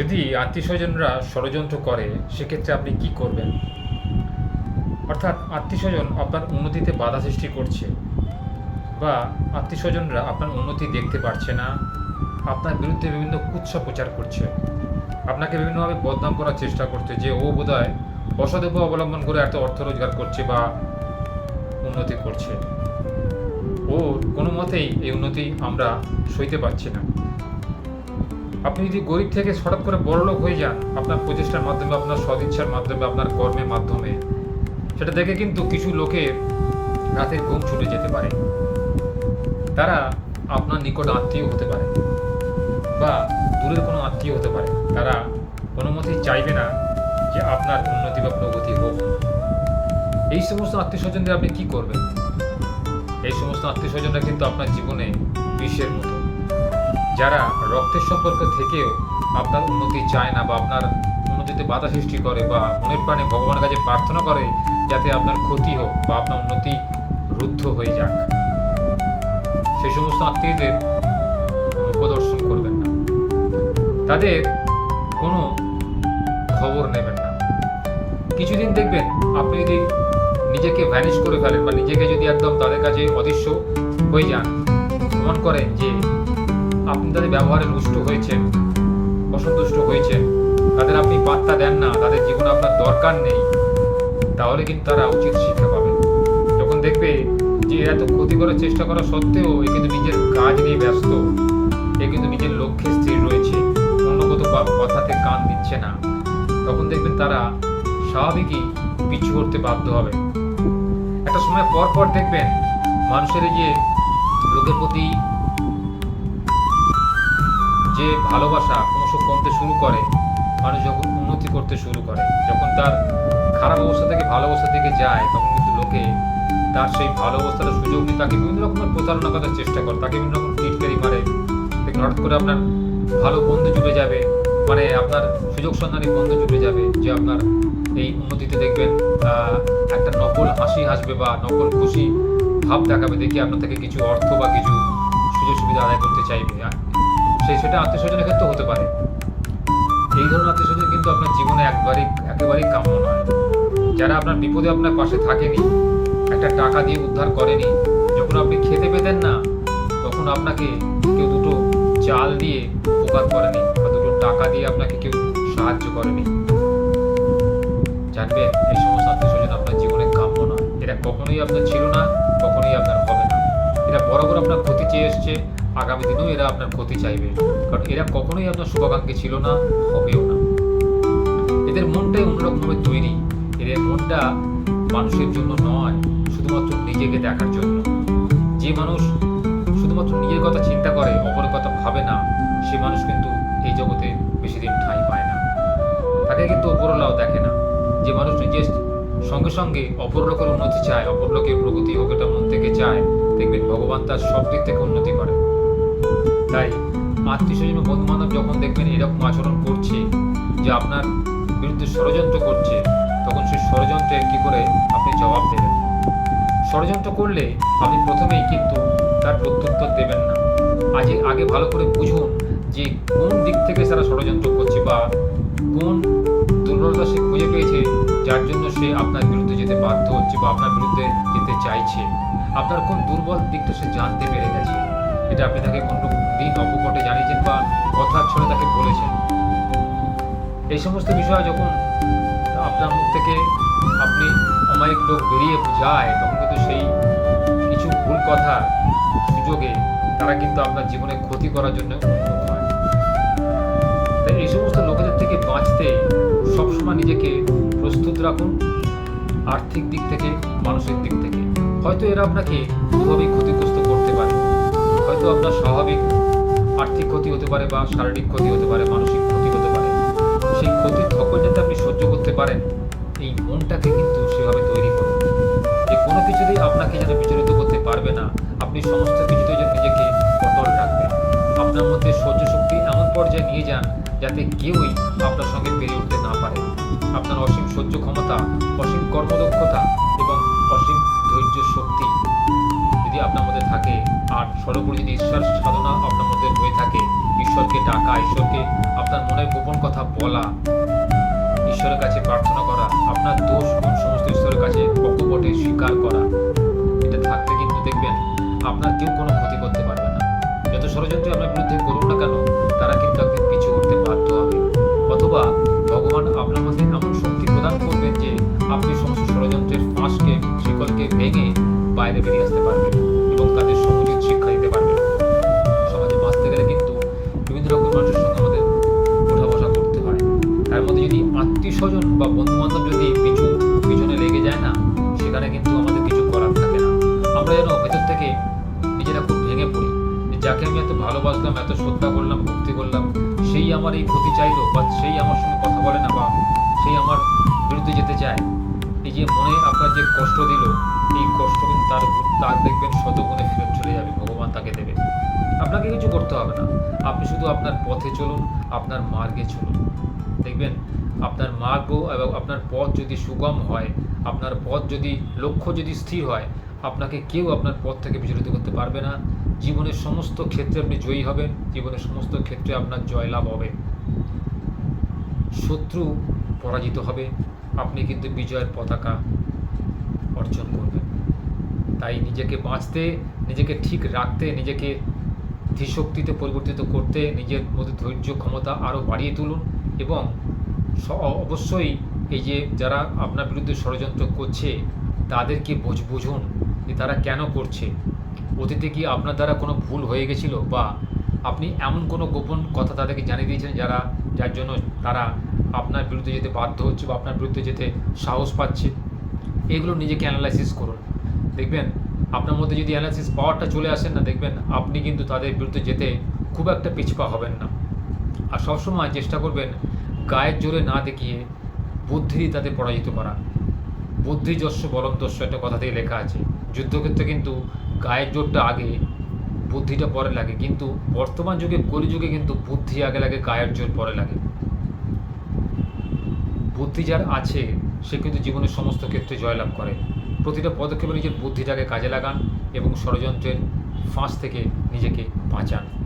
যদি আত্মীয় স্বজনরা ষড়যন্ত্র করে, সেক্ষেত্রে আপনি কি করবেন? অর্থাৎ আত্মীয় স্বজন আপনার উন্নতিতে বাধা সৃষ্টি করছে বা আত্মীয় স্বজনরা আপনার উন্নতি দেখতে পারছে না, আপনার বিরুদ্ধে বিভিন্ন কুৎসা প্রচার করছে, আপনাকে বিভিন্নভাবে বদনাম করার চেষ্টা করছে যে ও বোধহয় অসদেব অবলম্বন করে এত অর্থ রোজগার করছে বা উন্নতি করছে। ও কোনো মতেই এই উন্নতি আমরা সইতে পারছি না। আপনি যদি গরিব থেকে হঠাৎ করে বড়লোক হয়ে যান, আপনার প্রচেষ্টার মাধ্যমে, আপনার সদিচ্ছার মাধ্যমে, আপনার কর্মের মাধ্যমে, সেটা দেখে কিন্তু কিছু লোকের রাতের ঘুম ছুটে যেতে পারে। তারা আপনার নিকট আত্মীয় হতে পারে বা দূরের কোনো আত্মীয় হতে পারে। তারা কোনো মতেই চাইবে না যে আপনার উন্নতি বা প্রগতি হোক। এই সমস্ত আত্মীয় স্বজনদের আপনি কি করবেন? এই সমস্ত আত্মীয় স্বজনরা কিন্তু আপনার জীবনে বিশ্বের মতো। যারা রক্তের সম্পর্ক থেকেও আপনার উন্নতি চায় না বা আপনার উন্নতিতে বাধা সৃষ্টি করে বা মনের প্রাণে ভগবানের কাছে প্রার্থনা করে যাতে আপনার ক্ষতি হোক বা আপনার উন্নতি রুদ্ধ হয়ে যাক সেই সমস্ত আত্মীয়দের উপদর্শন করবেন না। তাদের কোনো খবর নেবেন না। কিছুদিন দেখবেন আপনি যদি নিজেকে ভ্যানিশ করে ফেলেন বা নিজেকে যদি একদম তাদের কাছে অদৃশ্য হয়ে যান মন করেন যে আপনি তাদের ব্যবহারে রুষ্ট হয়েছেন অসন্তুষ্ট হয়েছেন তাদের আপনি পাত্তা দেন না, তাদের জীবনে আপনার দরকার নেই। তাহলে কিন্তু তারা উচিত শিক্ষা পাবে। যখন দেখবে যে এত ক্ষতি করার চেষ্টা করা সত্ত্বেও এ কিন্তু নিজের কাজ নিয়ে ব্যস্ত। এ কিন্তু নিজের লক্ষ্যে স্থির রয়েছে। অন্য কত কথাতে কান দিচ্ছে না। তখন দেখবেন তারা স্বাভাবিকই পিছু করতে বাধ্য হবে। একটা সময় পর পর দেখবেন মানুষের যে লোকের প্রতি যে ভালোবাসা ক্রমশ কমতে শুরু করে, মানুষ যখন উন্নতি করতে শুরু করে, যখন তার খারাপ অবস্থা থেকে ভালো অবস্থা থেকে যায়, তখন কিন্তু লোকে তার সেই ভালো অবস্থার সুযোগ নিয়ে তাকে বিভিন্ন রকমের প্রতারণা করার চেষ্টা করে, তাকে বিভিন্ন রকম টিটকারি মারে। হঠাৎ করে আপনার ভালো বন্ধু জুড়ে যাবে মানে আপনার সুযোগ সন্ধানী বন্ধু জুড়ে যাবে, যে আপনার এই উন্নতিতে দেখবেন একটা নকল হাসি হাসবে বা নকল খুশি ভাব দেখাবে দেখি আপনার থেকে কিছু অর্থ বা কিছু সুযোগ সুবিধা আদায় করতে চাইবে। সেই সেটা আত্মীয় স্বজনের ক্ষেত্রে হতে পারে। এই ধরনের আত্মীয় স্বজন কিন্তু আপনার জীবনে একবারই, একেবারেই কাম্য নয়। যারা আপনার বিপদে আপনার পাশে থাকেনি, একটা টাকা দিয়ে উদ্ধার করেনি, যখন আপনি খেতে পেতেন না, তখন আপনাকে কেউ দুটো চাল দিয়ে উপকার করেনি বা দুটো টাকা দিয়ে আপনাকে কেউ সাহায্য করেনি। জানবেন এই সমস্ত আত্মীয় স্বজন আপনার জীবনে কাম্য নয়। এরা কখনোই আপনার ছিল না, কখনোই আপনার হবে না। এরা বড় বড় আপনার ক্ষতি চেয়ে এসছে আগামী দিনেও এরা আপনার ক্ষতি চাইবে। কারণ এরা কখনোই আপনার শুভাকাঙ্ক্ষী ছিল না, হবেও না। এদের মনটাই অন্যরকমভাবে তৈরি। এদের মনটা মানুষের জন্য নয়, শুধুমাত্র নিজেকে দেখার জন্য। যে মানুষ শুধুমাত্র নিজের কথা চিন্তা করে, অপরের কথা ভাবে না, সে মানুষ কিন্তু এই জগতে বেশি দিন ঠাঁই পায় না। তাকে কিন্তু অপরলাও দেখে না। যে মানুষ নিজের সঙ্গে সঙ্গে অপর লোকের উন্নতি চায় অপর লোকের প্রগতি হোক এটা মন থেকে চায়, দেখবেন ভগবান তার সব দিক থেকে উন্নতি করে। তাই আত্মীয় স্বজন বন্ধু বান্ধব যখন দেখবেন এরকম আচরণ করছে, যে আপনার বিরুদ্ধে ষড়যন্ত্র করছে, তখন সেই ষড়যন্ত্রে কি করে আপনি জবাব দেবেন? ষড়যন্ত্র করলে আপনি প্রথমেই কিন্তু তার প্রত্যুত্তর দেবেন না। আগে আগে ভালো করে বুঝুন যে কোন দিক থেকে তারা ষড়যন্ত্র করছে বা কোন দুর্বলতা সে খুঁজে পেয়েছে, যার জন্য সে আপনার বিরুদ্ধে যেতে বাধ্য হচ্ছে বা আপনার বিরুদ্ধে যেতে চাইছে। আপনার কোন দুর্বল দিকটা সে জানতে পেরে গেছে। এটা আপনি তাকে কোনো দিন অপকটে জানিয়েছেন বা কথার ছলে তাকে বলেছেন। এই সমস্ত বিষয় যখন আপনার মুখ থেকে আপনি অমায়িক লোক বেরিয়ে যায়, তখন কিন্তু সেই কিছু ভুল কথা সুযোগে তারা কিন্তু আপনার জীবনে ক্ষতি করার জন্য উন্মুখ হয়। তাই এই সমস্ত লোকেদের থেকে বাঁচতে সবসময় নিজেকে প্রস্তুত রাখুন, আর্থিক দিক থেকে, মানসিক দিক থেকে। হয়তো এরা আপনাকে দুভাবেই ক্ষতিগ্রস্ত হতে পারে বা শারীরিক ক্ষতি হতে পারে, মানসিক ক্ষতি হতে পারে, সেই ক্ষতির ধকল যাতে আপনি সহ্য করতে পারেন, এই মনটাকে কিন্তু সেভাবে তৈরি করুন। যে কোনো কিছুতেই আপনাকে যেন বিচলিত করতে পারবে না, আপনি সমস্ত কিছুতে যেন নিজেকে অটল রাখবেন। আপনার মধ্যে সহ্য শক্তি এমন পর্যায়ে নিয়ে যান যাতে কেউই আপনার সঙ্গে পেরে উঠতে না পারে। আপনার অসীম সহ্য ক্ষমতা, অসীম কর্মদক্ষতা এবং অসীম ধৈর্য শক্তি যদি আপনার মধ্যে থাকে, আর সর্বোপরি যদি ঈশ্বর সাধনা আপনার মধ্যে হয়ে থাকে ঈশ্বরকে ডাকা, ঈশ্বরকে আপনার মনের গোপন কথা বলা, ঈশ্বরের কাছে প্রার্থনা করা, আপনার দোষ গুণ সমস্ত ঈশ্বরের কাছে অকপটে স্বীকার করা। এটা থাকতে কিন্তু দেখবেন, আপনার কেউ কোনো ক্ষতি করতে পারবে না। যত ষড়যন্ত্র আপনার বিরুদ্ধে করুন না কেন, তারা কিন্তু একদিন পিছু করতে বাধ্য হবে। অথবা ভগবান আপনার মধ্যে এমন শক্তি প্রদান করবেন যে, আপনি সমস্ত ষড়যন্ত্রের ফাঁসকে শিকলকে ভেঙে বাইরে বেরিয়ে আসতে পারবেন এবং তাদের সমুচিত আমার এই ক্ষতি চাইলো বা সেই আমার সঙ্গে কথা বলে না বা সেই আমার বিরুদ্ধে যেতে চায় এই যে মনে আপনার যে কষ্ট দিল, এই কষ্ট কিন্তু তার তার দেখবেন শতগুণে ফেরত চলে যাবে, ভগবান তাকে দেবে। আপনাকে কিছু করতে হবে না। আপনি শুধু আপনার পথে চলুন, আপনার মার্গে চলুন। দেখবেন আপনার মার্গ এবং আপনার পথ যদি সুগম হয়, আপনার পথ যদি, লক্ষ্য যদি স্থির হয়, আপনাকে কেউ আপনার পথ থেকে বিচলিত করতে পারবে না। জীবনের সমস্ত ক্ষেত্রে আপনি জয়ী হবেন, জীবনের সমস্ত ক্ষেত্রে আপনার জয়লাভ হবে। শত্রু পরাজিত হবে, আপনি কিন্তু বিজয়ের পতাকা অর্জন করবেন। তাই নিজেকে বাঁচতে, নিজেকে ঠিক রাখতে, নিজেকে ধীশক্তিতে পরিবর্তিত করতে নিজের মধ্যে ধৈর্য ক্ষমতা আরও বাড়িয়ে তুলুন এবং অবশ্যই এই যে যারা আপনার বিরুদ্ধে ষড়যন্ত্র করছে, তাদেরকে বোঝ, বুঝুন যে তারা কেন করছে। অতীতে কি আপনার দ্বারা কোনো ভুল হয়ে গেছিল? বা আপনি এমন কোনো গোপন কথা তাদেরকে জানিয়ে দিয়েছেন যারা, যার জন্য তারা আপনার বিরুদ্ধে যেতে বাধ্য হচ্ছে বা আপনার বিরুদ্ধে যেতে সাহস পাচ্ছে? এগুলো নিজেকে অ্যানালাইসিস করুন। দেখবেন, আপনার মধ্যে যদি অ্যানালাইসিস পাওয়ারটা চলে আসেন না, দেখবেন আপনি কিন্তু তাদের বিরুদ্ধে যেতে খুব একটা পিছপা হবেন না। আর সবসময় চেষ্টা করবেন গায়ের জোরে না দেখিয়ে বুদ্ধি দিয়ে তাদের পরাজিত করা। বুদ্ধি যস্য বলম দস্য একটা কথাতেই লেখা আছে। যুদ্ধক্ষেত্রে কিন্তু গায়ের জোরটা আগে, বুদ্ধিটা পরে লাগে। কিন্তু বর্তমান যুগে, কলিযুগে কিন্তু বুদ্ধি আগে লাগে, গায়ের জোর পরে লাগে। বুদ্ধি যার আছে, সে কিন্তু জীবনের সমস্ত ক্ষেত্রে জয়লাভ করে। প্রতিটা পদক্ষেপে নিজের বুদ্ধিটাকে কাজে লাগান এবং ষড়যন্ত্রের ফাঁস থেকে নিজেকে বাঁচান।